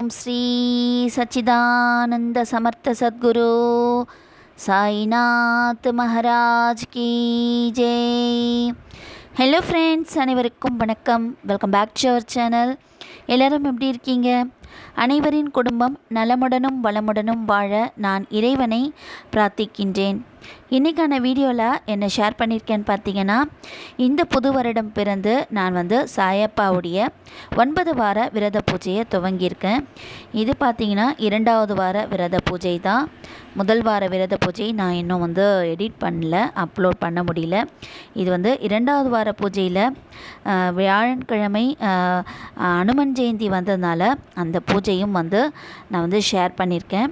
ஓம் ஸ்ரீ சச்சிதானந்த சமர்த்த சத்குரு. சாய்நாத் மகாராஜ் கி Jai hello friends அனைவருக்கும் வணக்கம். Welcome back to our channel எல்லோரும் எப்படி இருக்கீங்க? அனைவரின் குடும்பம் நலமுடனும் வளமுடனும் வாழ நான் இறைவனை பிரார்த்திக்கின்றேன். இன்றைக்கான வீடியோவில் என்ன ஷேர் பண்ணியிருக்கேன்னு பார்த்தீங்கன்னா இந்த புது வருடம் பிறந்து நான் வந்து சாயப்பாவுடைய ஒன்பது வார விரத பூஜையை துவங்கியிருக்கேன். இது பார்த்திங்கன்னா இரண்டாவது வார விரத பூஜை தான். முதல் வார விரத பூஜை நான் இன்னும் வந்து எடிட் பண்ணல அப்லோட் பண்ண முடியல. இது வந்து இரண்டாவது வார பூஜையில் அஹ், வியாழக்கிழமை அனுமன் ஜெயந்தி வந்ததுனால அந்த பூஜையும் வந்து நான் வந்து ஷேர் பண்ணியிருக்கேன்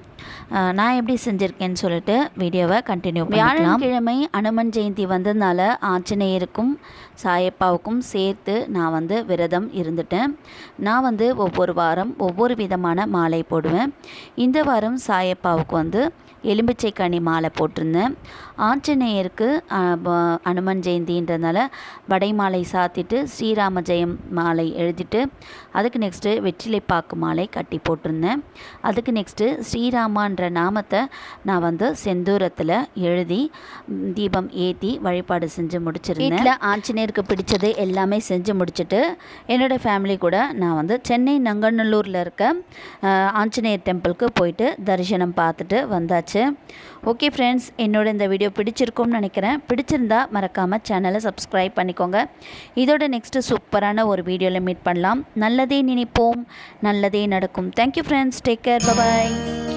நான் எப்படி செஞ்சுருக்கேன்னு சொல்லிட்டு வீடியோவை கண்டினியூ வியாழக்கிழமை அனுமன் ஜெயந்தி வந்ததுனால ஆஞ்சநேயருக்கும் சாயப்பாவுக்கும் சேர்த்து நான் வந்து விரதம் இருந்துட்டேன். நான் வந்து ஒவ்வொரு வாரம் ஒவ்வொரு விதமான மாலை போடுவேன். இந்த வாரம் சாயப்பாவுக்கு வந்து எலும்பிச்சை கனி மாலை போட்டிருந்தேன். ஆஞ்சநேயருக்கு அனுமன் ஜெயந்தின்றதுனால வடை மாலை சாத்திட்டு ஸ்ரீராம ஜெயம் மாலை எழுதிட்டு அதுக்கு நெக்ஸ்ட்டு வெற்றிலைப்பாக்கு மாலை கட்டி போட்டிருந்தேன். அதுக்கு நெக்ஸ்ட்டு ஸ்ரீராமான்ற நாமத்தை நான் வந்து செந்தூரத்தில் எழுதி தீபம் ஏற்றி வழிபாடு செஞ்சு முடிச்சிருந்தேன். வீட்டில் ஆஞ்சநேயருக்கு பிடிச்சது எல்லாமே செஞ்சு முடிச்சுட்டு என்னோடய ஃபேமிலி கூட நான் வந்து சென்னை நங்கநல்லூரில் இருக்க ஆஞ்சநேயர் டெம்பிளுக்கு போயிட்டு தரிசனம் பார்த்துட்டு வந்தாச்சு. ஓகே ஃப்ரெண்ட்ஸ் என்னோட இந்த வீடியோ பிடிச்சிருக்கும்னு நினைக்கிறேன். பிடிச்சிருந்தா மறக்காமல் சேனலை சப்ஸ்கிரைப் பண்ணிக்கோங்க. இதோட நெக்ஸ்ட்டு சூப்பரான ஒரு வீடியோவில் மீட் பண்ணலாம். நல்லதே நினைப்போம். நல்லதே நடக்கும். Thank you friends take care bye bye